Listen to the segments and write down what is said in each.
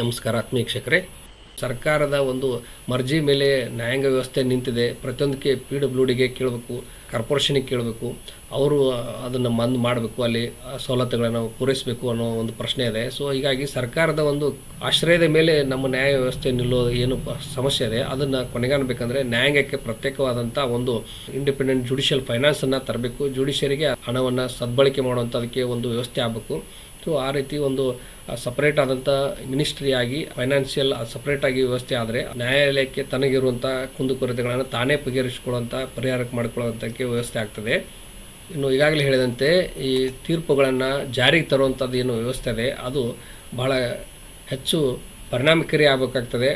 ನಮಸ್ಕಾರ ಆತ್ಮೀಯ ವೀಕ್ಷಕರೇ. ಸರ್ಕಾರದ ಒಂದು ಮರ್ಜಿ ಮೇಲೆ ನ್ಯಾಯಾಂಗ ವ್ಯವಸ್ಥೆ ನಿಂತಿದೆ. ಪ್ರತಿಯೊಂದಕ್ಕೆ ಪಿ ಡಬ್ಲ್ಯೂ ಡಿಗೆ ಕೇಳಬೇಕು, ಕಾರ್ಪೊರೇಷನಿಗೆ ಕೇಳಬೇಕು. ಅವರು ಅದನ್ನು ಮಂದ್ ಮಾಡಬೇಕು, ಅಲ್ಲಿ ಸವಲತ್ತುಗಳನ್ನು ಪೂರೈಸಬೇಕು ಅನ್ನೋ ಒಂದು ಪ್ರಶ್ನೆ ಇದೆ. ಸೊ ಹೀಗಾಗಿ ಸರ್ಕಾರದ ಒಂದು ಆಶ್ರಯದ ಮೇಲೆ ನಮ್ಮ ನ್ಯಾಯ ವ್ಯವಸ್ಥೆ ನಿಲ್ಲೋ ಏನು ಸಮಸ್ಯೆ ಇದೆ, ಅದನ್ನು ಕೊನೆಗಾಣಬೇಕಂದ್ರೆ ನ್ಯಾಯಾಂಗಕ್ಕೆ ಪ್ರತ್ಯೇಕವಾದಂಥ ಒಂದು ಇಂಡಿಪೆಂಡೆಂಟ್ ಜುಡಿಷಿಯಲ್ ಫೈನಾನ್ಸನ್ನು ತರಬೇಕು. ಜುಡಿಷಿಯರಿಗೆ ಹಣವನ್ನು ಸದ್ಬಳಕೆ ಮಾಡುವಂಥದಕ್ಕೆ ಒಂದು ವ್ಯವಸ್ಥೆ ಆಗಬೇಕು. ಸೊ ಆ ರೀತಿ ಒಂದು ಸಪ್ರೇಟ್ ಆದಂಥ ಮಿನಿಸ್ಟ್ರಿ ಆಗಿ ಫೈನಾನ್ಷಿಯಲ್ ಸಪರೇಟ್ ಆಗಿ ವ್ಯವಸ್ಥೆ ಆದರೆ ನ್ಯಾಯಾಲಯಕ್ಕೆ ತನಗಿರುವಂಥ ಕುಂದುಕೊರತೆಗಳನ್ನು ತಾನೇ ಬಗೆಹರಿಸಿಕೊಳ್ಳುವಂಥ ಪರಿಹಾರಕ್ಕೆ ಮಾಡಿಕೊಳ್ಳುವಂಥಕ್ಕೆ ವ್ಯವಸ್ಥೆ ಆಗ್ತದೆ. ಇನ್ನು ಈಗಾಗಲೇ ಹೇಳಿದಂತೆ ಈ ತೀರ್ಪುಗಳನ್ನು ಜಾರಿಗೆ ತರುವಂಥದ್ದು ಏನು ವ್ಯವಸ್ಥೆ ಇದೆ, ಅದು ಬಹಳ ಹೆಚ್ಚು ಪರಿಣಾಮಕಾರಿ ಆಗಬೇಕಾಗ್ತದೆ.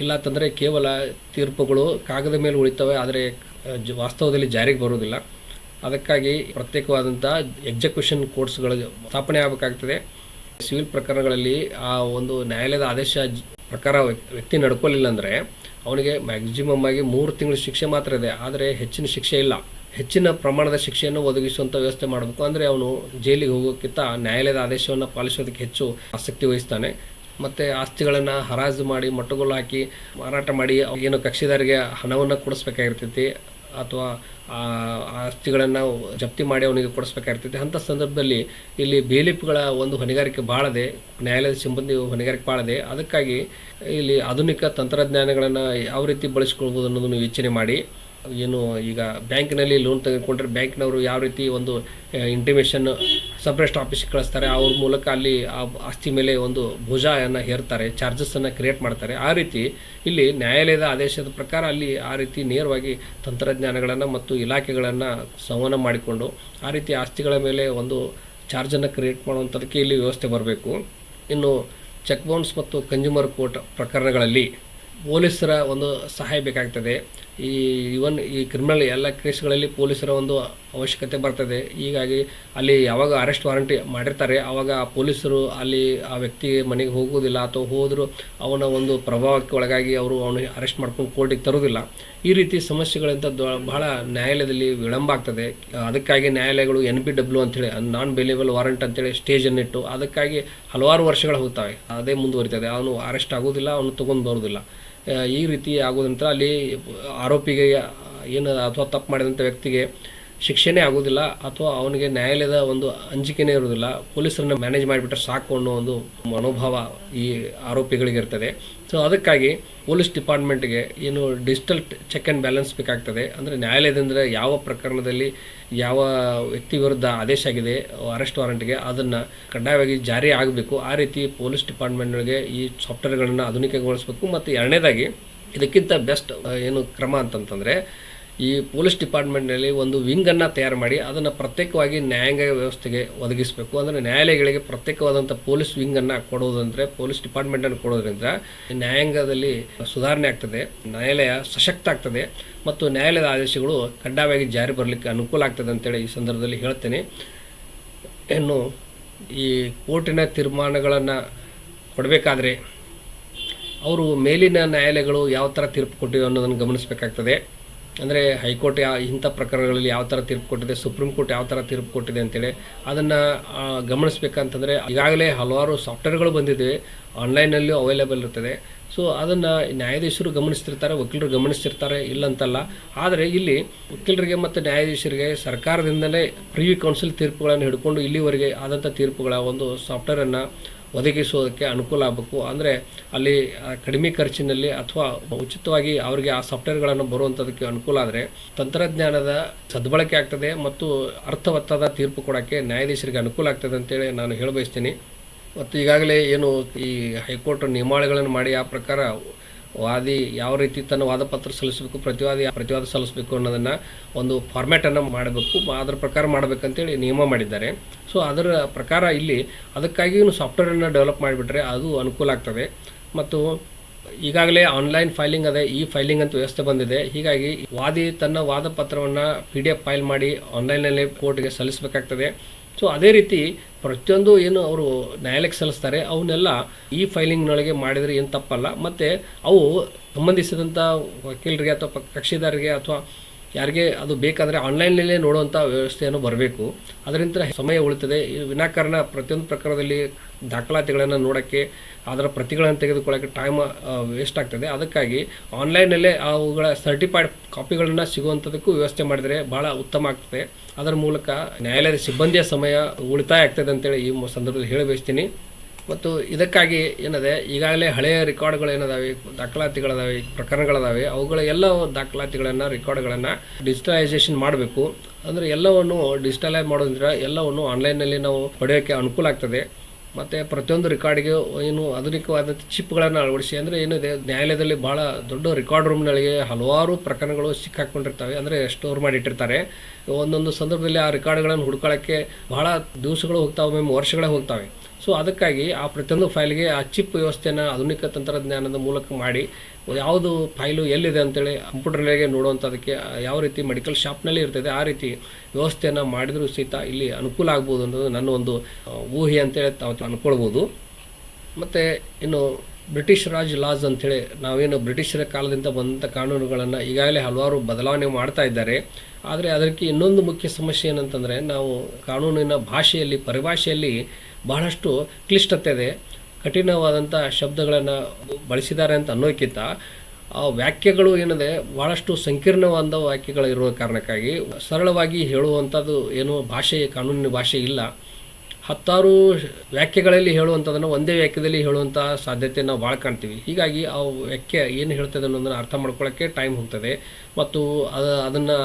ಇಲ್ಲ ತಂದರೆ ಕೇವಲ ತೀರ್ಪುಗಳು ಕಾಗದ ಮೇಲೆ ಉಳಿತವೆ, ಆದರೆ ವಾಸ್ತವದಲ್ಲಿ ಜಾರಿಗೆ ಬರೋದಿಲ್ಲ ಅದಕ್ಕಾಗಿ ಪ್ರತ್ಯೇಕವಾದಂಥ ಎಕ್ಸಿಕ್ಯೂಷನ್ ಕೋರ್ಸ್ಗಳು ಸ್ಥಾಪನೆ ಆಗಬೇಕಾಗ್ತದೆ. ಸಿವಿಲ್ ಪ್ರಕರಣಗಳಲ್ಲಿ ಆ ಒಂದು ನ್ಯಾಯಾಲಯದ ಆದೇಶ ಪ್ರಕಾರ ವ್ಯಕ್ತಿ ನಡ್ಕೊಳ್ಳಿಲ್ಲ ಅಂದರೆ ಅವನಿಗೆ ಮ್ಯಾಕ್ಸಿಮಮ್ ಆಗಿ ಮೂರು ತಿಂಗಳ ಶಿಕ್ಷೆ ಮಾತ್ರ ಇದೆ. ಆದರೆ ಹೆಚ್ಚಿನ ಶಿಕ್ಷೆ ಇಲ್ಲ. ಹೆಚ್ಚಿನ ಪ್ರಮಾಣದ ಶಿಕ್ಷೆಯನ್ನು ಒದಗಿಸುವಂಥ ವ್ಯವಸ್ಥೆ ಮಾಡಬೇಕು. ಅಂದರೆ ಅವನು ಜೈಲಿಗೆ ಹೋಗೋಕ್ಕಿಂತ ನ್ಯಾಯಾಲಯದ ಆದೇಶವನ್ನು ಪಾಲಿಸೋದಕ್ಕೆ ಹೆಚ್ಚು ಆಸಕ್ತಿ ವಹಿಸ್ತಾನೆ. ಮತ್ತು ಆಸ್ತಿಗಳನ್ನು ಹರಾಜು ಮಾಡಿ ಮೊಟ್ಟುಗಳು ಹಾಕಿ ಮಾರಾಟ ಮಾಡಿ ಏನು ಕಕ್ಷಿದಾರಿಗೆ ಹಣವನ್ನು ಕೊಡಿಸ್ಬೇಕಾಗಿರ್ತೈತಿ. ಅಥವಾ ಆಸ್ತಿಗಳನ್ನು ಜಪ್ತಿ ಮಾಡಿ ಅವನಿಗೆ ಕೊಡಿಸ್ಬೇಕಾಗಿರ್ತೈತಿ. ಅಂಥ ಸಂದರ್ಭದಲ್ಲಿ ಇಲ್ಲಿ ಬೇಲಿಪ್ಗಳ ಒಂದು ಹೊಣೆಗಾರಿಕೆ ಬಾಳದೆ, ನ್ಯಾಯಾಲಯದ ಸಿಬ್ಬಂದಿ ಹೊಣೆಗಾರಿಕೆ ಬಾಳದೆ, ಅದಕ್ಕಾಗಿ ಇಲ್ಲಿ ಆಧುನಿಕ ತಂತ್ರಜ್ಞಾನಗಳನ್ನು ಯಾವ ರೀತಿ ಬಳಸ್ಕೊಳ್ಬೋದು ಅನ್ನೋದನ್ನು ಯೋಚನೆ ಮಾಡಿ. ಏನು ಈಗ ಬ್ಯಾಂಕ್ನಲ್ಲಿ ಲೋನ್ ತೆಗೆದುಕೊಂಡ್ರೆ ಬ್ಯಾಂಕ್ನವರು ಯಾವ ರೀತಿ ಒಂದು ಇಂಟಿಮೇಷನ್ ಸಪ್ರೇಸ್ಟ್ ಆಫೀಸ್ಗೆ ಕಳಿಸ್ತಾರೆ, ಅವ್ರ ಮೂಲಕ ಅಲ್ಲಿ ಆ ಆಸ್ತಿ ಮೇಲೆ ಒಂದು ಭುಜವನ್ನು ಹೇರ್ತಾರೆ ಚಾರ್ಜಸ್ಸನ್ನು ಕ್ರಿಯೇಟ್ ಮಾಡ್ತಾರೆ. ಆ ರೀತಿ ಇಲ್ಲಿ ನ್ಯಾಯಾಲಯದ ಆದೇಶದ ಪ್ರಕಾರ ಅಲ್ಲಿ ಆ ರೀತಿ ನೇರವಾಗಿ ತಂತ್ರಜ್ಞಾನಗಳನ್ನು ಮತ್ತು ಇಲಾಖೆಗಳನ್ನು ಸಂವಹನ ಮಾಡಿಕೊಂಡು ಆ ರೀತಿ ಆಸ್ತಿಗಳ ಮೇಲೆ ಒಂದು ಚಾರ್ಜನ್ನು ಕ್ರಿಯೇಟ್ ಮಾಡುವಂಥದಕ್ಕೆ ಇಲ್ಲಿ ವ್ಯವಸ್ಥೆ ಬರಬೇಕು. ಇನ್ನು ಚೆಕ್ ಬೌನ್ಸ್ ಮತ್ತು ಕನ್ಸ್ಯೂಮರ್ ಕೋರ್ಟ್ ಪ್ರಕರಣಗಳಲ್ಲಿ ಪೊಲೀಸರ ಒಂದು ಸಹಾಯ ಬೇಕಾಗ್ತದೆ. ಈ ಇವನ್ ಈ ಕ್ರಿಮಿನಲ್ ಎಲ್ಲ ಕೇಸ್ಗಳಲ್ಲಿ ಪೊಲೀಸರ ಒಂದು ಅವಶ್ಯಕತೆ ಬರ್ತದೆ. ಹೀಗಾಗಿ ಅಲ್ಲಿ ಯಾವಾಗ ಅರೆಸ್ಟ್ ವಾರಂಟ್ ಮಾಡಿರ್ತಾರೆ ಆವಾಗ ಆ ಪೊಲೀಸರು ಅಲ್ಲಿ ಆ ವ್ಯಕ್ತಿ ಮನೆಗೆ ಹೋಗೋದಿಲ್ಲ ಅಥವಾ ಹೋದರೂ ಅವನ ಒಂದು ಪ್ರಭಾವಕ್ಕೆ ಒಳಗಾಗಿ ಅವರು ಅವನು ಅರೆಸ್ಟ್ ಮಾಡ್ಕೊಂಡು ಕೋರ್ಟಿಗೆ ತರೋದಿಲ್ಲ ಈ ರೀತಿ ಸಮಸ್ಯೆಗಳಿಂದ ಬಹಳ ನ್ಯಾಯಾಲಯದಲ್ಲಿ ವಿಳಂಬ ಆಗ್ತದೆ. ಅದಕ್ಕಾಗಿ ನ್ಯಾಯಾಲಯಗಳು ಎನ್ ಪಿ ಡಬ್ಲ್ಯೂ ಅಂತೇಳಿ ನಾನ್ ಬೇಲೇಬಲ್ ವಾರಂಟ್ ಅಂತೇಳಿ ಸ್ಟೇಜನ್ನಿಟ್ಟು ಅದಕ್ಕಾಗಿ ಹಲವಾರು ವರ್ಷಗಳು ಹೋಗ್ತವೆ. ಅದೇ ಮುಂದುವರಿತದೆ. ಅವನು ಅರೆಸ್ಟ್ ಆಗೋದಿಲ್ಲ ಅವನು ತೊಗೊಂಡು ಬರೋದಿಲ್ಲ ಈ ರೀತಿ ಆಗೋದಂತ ಅಲ್ಲಿ ಆರೋಪಿಗೆ ಏನು ಅಥವಾ ತಪ್ಪು ಮಾಡಿದಂಥ ವ್ಯಕ್ತಿಗೆ ಶಿಕ್ಷೆನೇ ಆಗೋದಿಲ್ಲ ಅಥವಾ ಅವನಿಗೆ ನ್ಯಾಯಾಲಯದ ಒಂದು ಅಂಜಿಕೆನೇ ಇರೋದಿಲ್ಲ ಪೊಲೀಸರನ್ನ ಮ್ಯಾನೇಜ್ ಮಾಡಿಬಿಟ್ರೆ ಸಾಕು ಅನ್ನೋ ಒಂದು ಮನೋಭಾವ ಈ ಆರೋಪಿಗಳಿಗೆ ಇರ್ತದೆ ಸೊ ಅದಕ್ಕಾಗಿ ಪೊಲೀಸ್ ಡಿಪಾರ್ಟ್ಮೆಂಟ್ಗೆ ಏನು ಡಿಜಿಟಲ್ ಚೆಕ್ ಆ್ಯಂಡ್ ಬ್ಯಾಲೆನ್ಸ್ ಬೇಕಾಗ್ತದೆ. ಅಂದರೆ ನ್ಯಾಯಾಲಯದಿಂದ ಯಾವ ಪ್ರಕರಣದಲ್ಲಿ ಯಾವ ವ್ಯಕ್ತಿ ವಿರುದ್ಧ ಆದೇಶ ಆಗಿದೆ ಅರೆಸ್ಟ್ ವಾರಂಟ್ಗೆ ಅದನ್ನು ಕಡ್ಡಾಯವಾಗಿ ಜಾರಿ ಆಗಬೇಕು. ಆ ರೀತಿ ಪೊಲೀಸ್ ಡಿಪಾರ್ಟ್ಮೆಂಟ್ಗಳಿಗೆ ಈ ಸಾಫ್ಟ್ವೇರ್ಗಳನ್ನು ಆಧುನಿಕಗೊಳಿಸಬೇಕು. ಮತ್ತು ಎರಡನೇದಾಗಿ ಇದಕ್ಕಿಂತ ಬೆಸ್ಟ್ ಏನು ಕ್ರಮ ಅಂತಂತಂದರೆ ಈ ಪೊಲೀಸ್ ಡಿಪಾರ್ಟ್ಮೆಂಟ್ನಲ್ಲಿ ಒಂದು ವಿಂಗನ್ನು ತಯಾರು ಮಾಡಿ ಅದನ್ನು ಪ್ರತ್ಯೇಕವಾಗಿ ನ್ಯಾಯಾಂಗ ವ್ಯವಸ್ಥೆಗೆ ಒದಗಿಸಬೇಕು. ಅಂದರೆ ನ್ಯಾಯಾಲಯಗಳಿಗೆ ಪ್ರತ್ಯೇಕವಾದಂಥ ಪೊಲೀಸ್ ವಿಂಗನ್ನು ಕೊಡೋದಂದರೆ, ಪೊಲೀಸ್ ಡಿಪಾರ್ಟ್ಮೆಂಟನ್ನು ಕೊಡೋದ್ರಿಂದ ನ್ಯಾಯಾಂಗದಲ್ಲಿ ಸುಧಾರಣೆ ಆಗ್ತದೆ, ನ್ಯಾಯಾಲಯ ಸಶಕ್ತ ಆಗ್ತದೆ ಮತ್ತು ನ್ಯಾಯಾಲಯದ ಆದೇಶಗಳು ಕಡ್ಡಾಯವಾಗಿ ಜಾರಿ ಬರಲಿಕ್ಕೆ ಅನುಕೂಲ ಆಗ್ತದೆ ಅಂತೇಳಿ ಈ ಸಂದರ್ಭದಲ್ಲಿ ಹೇಳ್ತೇನೆ. ಇನ್ನು ಈ ಕೋರ್ಟಿನ ತೀರ್ಮಾನಗಳನ್ನು ಕೊಡಬೇಕಾದ್ರೆ, ಅವರು ಮೇಲಿನ ನ್ಯಾಯಾಲಯಗಳು ಯಾವ ಥರ ತೀರ್ಪು ಕೊಟ್ಟಿವೆ ಅನ್ನೋದನ್ನು ಗಮನಿಸಬೇಕಾಗ್ತದೆ. ಅಂದರೆ ಹೈಕೋರ್ಟ್ ಯಾ ಇಂಥ ಪ್ರಕರಣಗಳಲ್ಲಿ ಯಾವ ಥರ ತೀರ್ಪು ಕೊಟ್ಟಿದೆ, ಸುಪ್ರೀಂ ಕೋರ್ಟ್ ಯಾವ ಥರ ತೀರ್ಪು ಕೊಟ್ಟಿದೆ ಅಂತೇಳಿ ಅದನ್ನು ಗಮನಿಸ್ಬೇಕಂತಂದರೆ ಈಗಾಗಲೇ ಹಲವಾರು ಸಾಫ್ಟ್ವೇರ್ಗಳು ಬಂದಿದೆ ಆನ್ಲೈನಲ್ಲೂ ಅವೈಲೇಬಲ್ ಇರ್ತದೆ. ಸೊ ಅದನ್ನು ನ್ಯಾಯಾಧೀಶರು ಗಮನಿಸ್ತಿರ್ತಾರೆ, ವಕೀಲರು ಗಮನಿಸ್ತಿರ್ತಾರೆ, ಇಲ್ಲಂತಲ್ಲ. ಆದರೆ ಇಲ್ಲಿ ವಕೀಲರಿಗೆ ಮತ್ತು ನ್ಯಾಯಾಧೀಶರಿಗೆ ಸರ್ಕಾರದಿಂದಲೇ ಪ್ರಿವಿ ಕೌನ್ಸಿಲ್ ತೀರ್ಪುಗಳನ್ನು ಹಿಡ್ಕೊಂಡು ಇಲ್ಲಿವರೆಗೆ ಆದಂಥ ತೀರ್ಪುಗಳ ಒಂದು ಸಾಫ್ಟ್ವೇರನ್ನು ಒದಗಿಸೋದಕ್ಕೆ ಅನುಕೂಲ ಆಗಬೇಕು. ಅಂದರೆ ಅಲ್ಲಿ ಕಡಿಮೆ ಖರ್ಚಿನಲ್ಲಿ ಅಥವಾ ಉಚಿತವಾಗಿ ಅವರಿಗೆ ಆ ಸಾಫ್ಟ್ವೇರ್ಗಳನ್ನು ಬರುವಂಥದಕ್ಕೆ ಅನುಕೂಲ ಆದರೆ ತಂತ್ರಜ್ಞಾನದ ಸದ್ಬಳಕೆ ಆಗ್ತದೆ ಮತ್ತು ಅರ್ಥವತ್ತಾದ ತೀರ್ಪು ಕೊಡೋಕ್ಕೆ ನ್ಯಾಯಾಧೀಶರಿಗೆ ಅನುಕೂಲ ಆಗ್ತದೆ ಅಂತೇಳಿ ನಾನು ಹೇಳಬಯಸ್ತೀನಿ. ಮತ್ತು ಈಗಾಗಲೇ ಏನು ಈ ಹೈಕೋರ್ಟ್ ನಿಯಮಾವಳಿಗಳನ್ನು ಮಾಡಿ ಆ ಪ್ರಕಾರ ವಾದಿ ಯಾವ ರೀತಿ ತನ್ನ ವಾದಪತ್ರ ಸಲ್ಲಿಸಬೇಕು, ಪ್ರತಿವಾದಿ ಪ್ರತಿವಾದ ಸಲ್ಲಿಸಬೇಕು ಅನ್ನೋದನ್ನು ಒಂದು ಫಾರ್ಮ್ಯಾಟನ್ನು ಮಾಡಬೇಕು, ಅದರ ಪ್ರಕಾರ ಮಾಡಬೇಕಂತೇಳಿ ನಿಯಮ ಮಾಡಿದ್ದಾರೆ. ಸೊ ಅದರ ಪ್ರಕಾರ ಇಲ್ಲಿ ಅದಕ್ಕಾಗಿಯೂ ಸಾಫ್ಟ್ವೇರನ್ನು ಡೆವಲಪ್ ಮಾಡಿಬಿಟ್ರೆ ಅದು ಅನುಕೂಲ ಆಗ್ತದೆ. ಮತ್ತು ಈಗಾಗಲೇ ಆನ್ಲೈನ್ ಫೈಲಿಂಗ್ ಅದೇ, ಈ ಫೈಲಿಂಗ್ ಅಂತ ವ್ಯವಸ್ಥೆ ಬಂದಿದೆ. ಹೀಗಾಗಿ ವಾದಿ ತನ್ನ ವಾದ ಪತ್ರವನ್ನು ಪಿ ಡಿ ಎಫ್ ಫೈಲ್ ಮಾಡಿ ಆನ್ಲೈನಲ್ಲಿ ಕೋರ್ಟ್ಗೆ ಸಲ್ಲಿಸಬೇಕಾಗ್ತದೆ. ಸೊ ಅದೇ ರೀತಿ ಪ್ರತಿಯೊಂದು ಏನು ಅವರು ನ್ಯಾಯಾಲಯಕ್ಕೆ ಸಲ್ಲಿಸ್ತಾರೆ, ಅವನ್ನೆಲ್ಲ ಈ ಫೈಲಿಂಗ್ನೊಳಗೆ ಮಾಡಿದರೆ ಏನು ತಪ್ಪಲ್ಲ. ಮತ್ತು ಅವು ಸಂಬಂಧಿಸಿದಂಥ ವಕೀಲರಿಗೆ ಅಥವಾ ಕಕ್ಷಿದಾರರಿಗೆ ಅಥವಾ ಯಾರಿಗೆ ಅದು ಬೇಕಾದರೆ ಆನ್ಲೈನ್ನಲ್ಲೇ ನೋಡುವಂಥ ವ್ಯವಸ್ಥೆಯನ್ನು ಬರಬೇಕು. ಅದರಿಂದ ಸಮಯ ಉಳಿತದೆ. ವಿನಾಕಾರಣ ಪ್ರತಿಯೊಂದು ಪ್ರಕಾರದಲ್ಲಿ ದಾಖಲಾತಿಗಳನ್ನು ನೋಡೋಕ್ಕೆ, ಅದರ ಪ್ರತಿಗಳನ್ನು ತೆಗೆದುಕೊಳ್ಳೋಕ್ಕೆ ಟೈಮ್ ವೇಸ್ಟ್ ಆಗ್ತದೆ. ಅದಕ್ಕಾಗಿ ಆನ್ಲೈನಲ್ಲೇ ಅವುಗಳ ಸರ್ಟಿಫೈಡ್ ಕಾಪಿಗಳನ್ನು ಸಿಗುವಂಥದಕ್ಕೂ ವ್ಯವಸ್ಥೆ ಮಾಡಿದರೆ ಭಾಳ ಉತ್ತಮ ಆಗ್ತದೆ. ಅದರ ಮೂಲಕ ನ್ಯಾಯಾಲಯದ ಸಿಬ್ಬಂದಿಯ ಸಮಯ ಉಳಿತಾಯ ಆಗ್ತದೆ ಅಂತೇಳಿ ಈ ಸಂದರ್ಭದಲ್ಲಿ ಹೇಳಿ ಬಯಸ್ತೀನಿ. ಮತ್ತು ಇದಕ್ಕಾಗಿ ಏನಿದೆ, ಈಗಾಗಲೇ ಹಳೆಯ ರೆಕಾರ್ಡ್ಗಳು ಏನದಾವೆ ದಾಖಲಾತಿಗಳದಾವೆ, ಪ್ರಕರಣಗಳದಾವೆ, ಅವುಗಳ ಎಲ್ಲ ದಾಖಲಾತಿಗಳನ್ನು, ರೆಕಾರ್ಡ್ಗಳನ್ನು ಡಿಜಿಟಲೈಸೇಷನ್ ಮಾಡಬೇಕು. ಅಂದರೆ ಎಲ್ಲವನ್ನು ಡಿಜಿಟಲೈಸ್ ಮಾಡೋದ್ರಿಂದ ಎಲ್ಲವನ್ನು ಆನ್ಲೈನ್ನಲ್ಲಿ ನಾವು ಪಡೆಯೋಕ್ಕೆ ಅನುಕೂಲ ಆಗ್ತದೆ. ಮತ್ತು ಪ್ರತಿಯೊಂದು ರೆಕಾರ್ಡಿಗೆ ಏನು ಆಧುನಿಕವಾದಂಥ ಚಿಪ್ಗಳನ್ನು ಅಳವಡಿಸಿ, ಅಂದರೆ ಏನಿದೆ ನ್ಯಾಯಾಲಯದಲ್ಲಿ ಭಾಳ ದೊಡ್ಡ ರೆಕಾರ್ಡ್ ರೂಮ್ನೊಳಗೆ ಹಲವಾರು ಪ್ರಕರಣಗಳು ಸಿಕ್ಕಾಕ್ಕೊಂಡಿರ್ತವೆ ಅಂದರೆ ಸ್ಟೋರ್ ಮಾಡಿಟ್ಟಿರ್ತಾರೆ. ಒಂದೊಂದು ಸಂದರ್ಭದಲ್ಲಿ ಆ ರೆಕಾರ್ಡ್ಗಳನ್ನು ಹುಡ್ಕೊಳ್ಳೋಕ್ಕೆ ಭಾಳ ದಿವಸಗಳು ಹೋಗ್ತಾವೆ ವರ್ಷಗಳೇ ಹೋಗ್ತವೆ. ಸೊ ಅದಕ್ಕಾಗಿ ಆ ಪ್ರತಿಯೊಂದು ಫೈಲ್ಗೆ ಆ ಚಿಪ್ ವ್ಯವಸ್ಥೆಯನ್ನು ಆಧುನಿಕ ತಂತ್ರಜ್ಞಾನದ ಮೂಲಕ ಮಾಡಿ, ಯಾವುದು ಫೈಲು ಎಲ್ಲಿದೆ ಅಂತೇಳಿ ಕಂಪ್ಯೂಟರ್ಗೆ ನೋಡುವಂಥದಕ್ಕೆ ಯಾವ ರೀತಿ ಮೆಡಿಕಲ್ ಶಾಪ್ನಲ್ಲಿ ಇರ್ತದೆ, ಆ ರೀತಿ ವ್ಯವಸ್ಥೆಯನ್ನು ಮಾಡಿದರೂ ಸಹಿತ ಇಲ್ಲಿ ಅನುಕೂಲ ಆಗ್ಬೋದು ಅನ್ನೋದು ನನ್ನ ಒಂದು ಊಹೆ ಅಂತೇಳಿ ತಾವು ಅನ್ಕೊಳ್ಬೋದು. ಮತ್ತು ಇನ್ನು ಬ್ರಿಟಿಷ್ ರಾಜ್ ಲಾಸ್ ಅಂಥೇಳಿ ನಾವೇನು ಬ್ರಿಟಿಷರ ಕಾಲದಿಂದ ಬಂದಂಥ ಕಾನೂನುಗಳನ್ನು ಈಗಾಗಲೇ ಹಲವಾರು ಬದಲಾವಣೆ ಮಾಡ್ತಾ ಇದ್ದಾರೆ. ಆದರೆ ಅದಕ್ಕೆ ಇನ್ನೊಂದು ಮುಖ್ಯ ಸಮಸ್ಯೆ ಏನಂತಂದರೆ ನಾವು ಕಾನೂನಿನ ಭಾಷೆಯಲ್ಲಿ, ಪರಿಭಾಷೆಯಲ್ಲಿ ಬಹಳಷ್ಟು ಕ್ಲಿಷ್ಟತೆ ಇದೆ. ಕಠಿಣವಾದಂಥ ಶಬ್ದಗಳನ್ನು ಬಳಸಿದ್ದಾರೆ ಅಂತ ಅನ್ನೋಕ್ಕಿಂತ ಆ ವಾಕ್ಯಗಳು ಏನಿದೆ ಭಾಳಷ್ಟು ಸಂಕೀರ್ಣವಾದ ವಾಕ್ಯಗಳು ಇರುವ ಕಾರಣಕ್ಕಾಗಿ ಸರಳವಾಗಿ ಹೇಳುವಂಥದ್ದು ಏನು ಭಾಷೆ ಕಾನೂನಿನ ಭಾಷೆ ಇಲ್ಲ. ಹತ್ತಾರು ವ್ಯಾಖ್ಯೆಗಳಲ್ಲಿ ಹೇಳುವಂಥದ್ದನ್ನು ಒಂದೇ ವ್ಯಾಖ್ಯದಲ್ಲಿ ಹೇಳುವಂಥ ಸಾಧ್ಯತೆ ನಾವು ಭಾಳ ಕಾಣ್ತೀವಿ. ಹೀಗಾಗಿ ಆ ವ್ಯಾಖ್ಯೆ ಏನು ಹೇಳ್ತದೆ ಅನ್ನೋದನ್ನು ಅರ್ಥ ಮಾಡ್ಕೊಳ್ಳೋಕ್ಕೆ ಟೈಮ್ ಹೋಗ್ತದೆ. ಮತ್ತು ಅದು, ಅದನ್ನು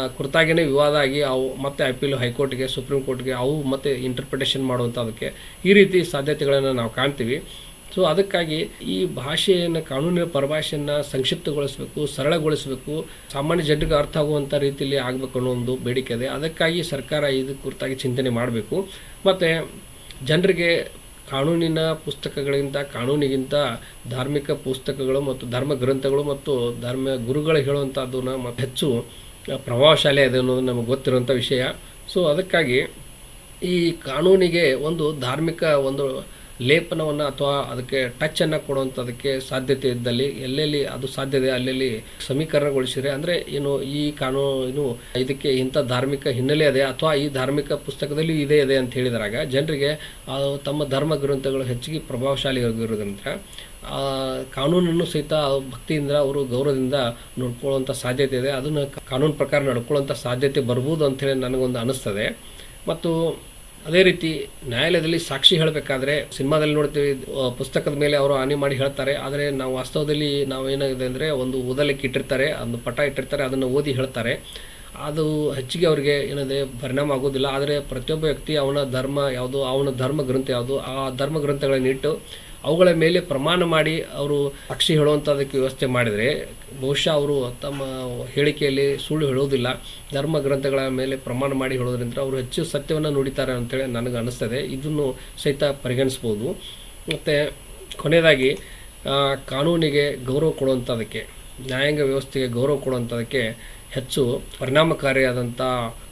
ವಿವಾದ ಆಗಿ ಅವು ಮತ್ತೆ ಅಪೀಲ್ ಹೈಕೋರ್ಟ್ಗೆ, ಸುಪ್ರೀಂ ಕೋರ್ಟ್ಗೆ ಅವು ಮತ್ತೆ ಇಂಟರ್ಪ್ರಿಟೇಷನ್ ಮಾಡುವಂಥದಕ್ಕೆ ಈ ರೀತಿ ಸಾಧ್ಯತೆಗಳನ್ನು ನಾವು ಕಾಣ್ತೀವಿ. ಸೊ ಅದಕ್ಕಾಗಿ ಈ ಭಾಷೆಯನ್ನು, ಕಾನೂನಿನ ಪರಭಾಷೆಯನ್ನು ಸಂಕ್ಷಿಪ್ತಗೊಳಿಸಬೇಕು, ಸರಳಗೊಳಿಸಬೇಕು, ಸಾಮಾನ್ಯ ಜನರಿಗೆ ಅರ್ಥ ಆಗುವಂಥ ರೀತಿಯಲ್ಲಿ ಆಗಬೇಕು ಅನ್ನೋ ಒಂದು ಬೇಡಿಕೆ ಇದೆ. ಅದಕ್ಕಾಗಿ ಸರ್ಕಾರ ಇದು ಕುರಿತಾಗಿ ಚಿಂತನೆ ಮಾಡಬೇಕು. ಮತ್ತು ಜನರಿಗೆ ಕಾನೂನಿನ ಪುಸ್ತಕಗಳಿಗಿಂತ, ಕಾನೂನಿಗಿಂತ ಧಾರ್ಮಿಕ ಪುಸ್ತಕಗಳು ಮತ್ತು ಧರ್ಮ ಗ್ರಂಥಗಳು ಮತ್ತು ಧರ್ಮ ಗುರುಗಳು ಹೇಳುವಂಥದ್ದನ್ನ ಮತ್ತು ಹೆಚ್ಚು ಪ್ರಭಾವಶಾಲಿ ಇದೆ ಅನ್ನೋದು ನಮಗೆ ಗೊತ್ತಿರುವಂಥ ವಿಷಯ. ಸೊ ಅದಕ್ಕಾಗಿ ಈ ಕಾನೂನಿಗೆ ಒಂದು ಧಾರ್ಮಿಕ ಒಂದು ಲೇಪನವನ್ನು ಅಥವಾ ಅದಕ್ಕೆ ಟಚ್ಚನ್ನು ಕೊಡುವಂಥದಕ್ಕೆ ಸಾಧ್ಯತೆ ಇದ್ದಲ್ಲಿ ಎಲ್ಲೆಲ್ಲಿ ಅದು ಸಾಧ್ಯತೆ ಅಲ್ಲೆಲ್ಲಿ ಸಮೀಕರಣಗೊಳಿಸಿದರೆ, ಅಂದರೆ ಏನು ಈ ಕಾನೂನು ಇದಕ್ಕೆ ಇಂಥ ಧಾರ್ಮಿಕ ಹಿನ್ನೆಲೆ ಇದೆ ಅಥವಾ ಈ ಧಾರ್ಮಿಕ ಪುಸ್ತಕದಲ್ಲಿ ಇದೇ ಇದೆ ಅಂತ ಹೇಳಿದಾಗ ಜನರಿಗೆ ತಮ್ಮ ಧರ್ಮ ಗ್ರಂಥಗಳು ಹೆಚ್ಚಿಗೆ ಪ್ರಭಾವಶಾಲಿ ಆಗಿರೋದ್ರಿಂದ ಆ ಕಾನೂನನ್ನು ಸಹಿತ ಭಕ್ತಿಯಿಂದ ಅವರು ಗೌರವದಿಂದ ನೋಡ್ಕೊಳ್ಳುವಂಥ ಸಾಧ್ಯತೆ ಇದೆ. ಅದನ್ನು ಕಾನೂನು ಪ್ರಕಾರ ನಡ್ಕೊಳ್ಳುವಂಥ ಸಾಧ್ಯತೆ ಬರ್ಬೋದು ಅಂಥೇಳಿ ನನಗೊಂದು ಅನಿಸ್ತದೆ. ಮತ್ತು ಅದೇ ರೀತಿ ನ್ಯಾಯಾಲಯದಲ್ಲಿ ಸಾಕ್ಷಿ ಹೇಳಬೇಕಾದ್ರೆ ಸಿನಿಮಾದಲ್ಲಿ ನೋಡ್ತೀವಿ ಪುಸ್ತಕದ ಮೇಲೆ ಅವರು ಹಾನಿ ಮಾಡಿ ಹೇಳ್ತಾರೆ. ಆದರೆ ನಾವು ವಾಸ್ತವದಲ್ಲಿ ನಾವೇನಾಗಿದೆ ಅಂದರೆ ಒಂದು ಓದಲಿಕ್ಕೆ ಇಟ್ಟಿರ್ತಾರೆ, ಒಂದು ಪಟ ಇಟ್ಟಿರ್ತಾರೆ, ಅದನ್ನು ಓದಿ ಹೇಳ್ತಾರೆ. ಅದು ಹೆಚ್ಚಿಗೆ ಅವರಿಗೆ ಏನಿದೆ ಪರಿಣಾಮ ಆಗೋದಿಲ್ಲ. ಆದರೆ ಪ್ರತಿಯೊಬ್ಬ ವ್ಯಕ್ತಿ ಅವನ ಧರ್ಮ ಯಾವುದು, ಅವನ ಧರ್ಮ ಗ್ರಂಥ ಯಾವುದು, ಆ ಧರ್ಮ ಗ್ರಂಥಗಳನ್ನಿಟ್ಟು ಅವುಗಳ ಮೇಲೆ ಪ್ರಮಾಣ ಮಾಡಿ ಅವರು ಸಾಕ್ಷಿ ಹೇಳುವಂಥದಕ್ಕೆ ವ್ಯವಸ್ಥೆ ಮಾಡಿದರೆ ಬಹುಶಃ ಅವರು ತಮ್ಮ ಹೇಳಿಕೆಯಲ್ಲಿ ಸುಳ್ಳು ಹೇಳೋದಿಲ್ಲ ಧರ್ಮ ಗ್ರಂಥಗಳ ಮೇಲೆ ಪ್ರಮಾಣ ಮಾಡಿ ಹೇಳೋದ್ರಿಂದ ಅವರು ಹೆಚ್ಚು ಸತ್ಯವನ್ನು ನುಡಿತಾರೆ ಅಂತೇಳಿ ನನಗೆ ಅನ್ನಿಸ್ತದೆ ಇದನ್ನು ಸಹಿತ ಪರಿಗಣಿಸ್ಬೋದು. ಮತ್ತು ಕೊನೆಯದಾಗಿ ಕಾನೂನಿಗೆ ಗೌರವ ಕೊಡುವಂಥದಕ್ಕೆ ನ್ಯಾಯಾಂಗ ವ್ಯವಸ್ಥೆಗೆ ಗೌರವ ಕೊಡುವಂಥದ್ದಕ್ಕೆ ಹೆಚ್ಚು ಪರಿಣಾಮಕಾರಿಯಾದಂಥ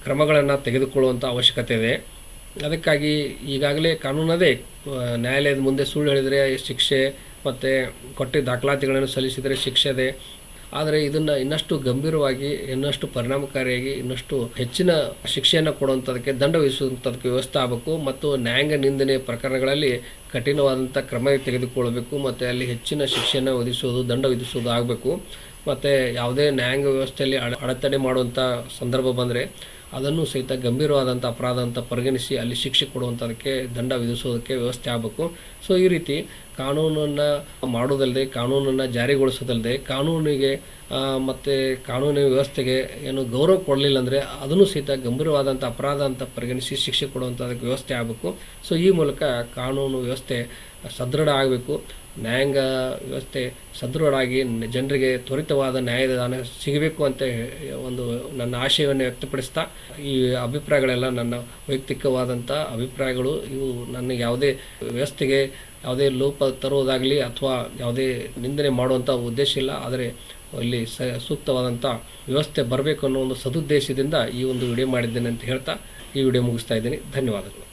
ಕ್ರಮಗಳನ್ನು ತೆಗೆದುಕೊಳ್ಳುವಂಥ ಅವಶ್ಯಕತೆ ಇದೆ. ಅದಕ್ಕಾಗಿ ಈಗಾಗಲೇ ಕಾನೂನದೇ ನ್ಯಾಯಾಲಯದ ಮುಂದೆ ಸುಳ್ಳು ಹೇಳಿದರೆ ಶಿಕ್ಷೆ ಮತ್ತು ಕೊಟ್ಟಿದ್ದ ದಾಖಲಾತಿಗಳನ್ನು ಸಲ್ಲಿಸಿದರೆ ಶಿಕ್ಷೆ ಇದೆ ಆದರೆ ಇದನ್ನು ಇನ್ನಷ್ಟು ಗಂಭೀರವಾಗಿ, ಇನ್ನಷ್ಟು ಪರಿಣಾಮಕಾರಿಯಾಗಿ, ಇನ್ನಷ್ಟು ಹೆಚ್ಚಿನ ಶಿಕ್ಷೆಯನ್ನು ಕೊಡುವಂಥದಕ್ಕೆ ದಂಡ ವಿಧಿಸುವಂಥದಕ್ಕೆ ವ್ಯವಸ್ಥೆ ಆಗಬೇಕು ಮತ್ತು ನ್ಯಾಯಾಂಗ ನಿಂದನೆ ಪ್ರಕರಣಗಳಲ್ಲಿ ಕಠಿಣವಾದಂಥ ಕ್ರಮ ತೆಗೆದುಕೊಳ್ಳಬೇಕು ಮತ್ತು ಅಲ್ಲಿ ಹೆಚ್ಚಿನ ಶಿಕ್ಷೆಯನ್ನು ವಿಧಿಸುವುದು, ದಂಡ ವಿಧಿಸುವುದು ಆಗಬೇಕು. ಮತ್ತು ಯಾವುದೇ ನ್ಯಾಯಾಂಗ ವ್ಯವಸ್ಥೆಯಲ್ಲಿ ಅಡತಡೆ ಮಾಡುವಂಥ ಸಂದರ್ಭ ಬಂದರೆ ಅದನ್ನು ಸಹಿತ ಗಂಭೀರವಾದಂಥ ಅಪರಾಧ ಅಂತ ಪರಿಗಣಿಸಿ ಅಲ್ಲಿ ಶಿಕ್ಷೆ ಕೊಡುವಂಥದಕ್ಕೆ ದಂಡ ವಿಧಿಸೋದಕ್ಕೆ ವ್ಯವಸ್ಥೆ ಆಗಬೇಕು. ಸೊ ಈ ರೀತಿ ಕಾನೂನನ್ನು ಮಾಡೋದಲ್ಲದೆ ಕಾನೂನನ್ನು ಜಾರಿಗೊಳಿಸೋದಲ್ಲದೆ ಕಾನೂನಿಗೆ ಮತ್ತು ಕಾನೂನಿನ ವ್ಯವಸ್ಥೆಗೆ ಏನು ಗೌರವ ಕೊಡಲಿಲ್ಲ ಅಂದರೆ ಅದನ್ನು ಸಹಿತ ಗಂಭೀರವಾದಂಥ ಅಪರಾಧ ಅಂತ ಪರಿಗಣಿಸಿ ಶಿಕ್ಷೆ ಕೊಡುವಂಥದಕ್ಕೆ ವ್ಯವಸ್ಥೆ ಆಗಬೇಕು. ಸೊ ಈ ಮೂಲಕ ಕಾನೂನು ವ್ಯವಸ್ಥೆ ಸದೃಢ ಆಗಬೇಕು. ನ್ಯಾಯಾಂಗ ವ್ಯವಸ್ಥೆ ಸದೃಢವಾಗಿ ಜನರಿಗೆ ತ್ವರಿತವಾದ ನ್ಯಾಯದಾನ ಸಿಗಬೇಕು ಅಂತ ಒಂದು ನನ್ನ ಆಶಯವನ್ನು ವ್ಯಕ್ತಪಡಿಸ್ತಾ, ಈ ಅಭಿಪ್ರಾಯಗಳೆಲ್ಲ ನನ್ನ ವೈಯಕ್ತಿಕವಾದಂಥ ಅಭಿಪ್ರಾಯಗಳು, ಇವು ನನಗೆ ಯಾವುದೇ ವ್ಯವಸ್ಥೆಗೆ ಯಾವುದೇ ಲೋಪ ತರುವುದಾಗಲಿ ಅಥವಾ ಯಾವುದೇ ನಿಂದನೆ ಮಾಡುವಂಥ ಉದ್ದೇಶ ಇಲ್ಲ. ಆದರೆ ಇಲ್ಲಿ ಸ ಸೂಕ್ತವಾದಂಥ ವ್ಯವಸ್ಥೆ ಬರಬೇಕು ಅನ್ನೋ ಒಂದು ಸದುದ್ದೇಶದಿಂದ ಈ ಒಂದು ವಿಡಿಯೋ ಮಾಡಿದ್ದೇನೆ ಅಂತ ಹೇಳ್ತಾ ಈ ವಿಡಿಯೋ ಮುಗಿಸ್ತಾ ಇದ್ದೀನಿ. ಧನ್ಯವಾದಗಳು.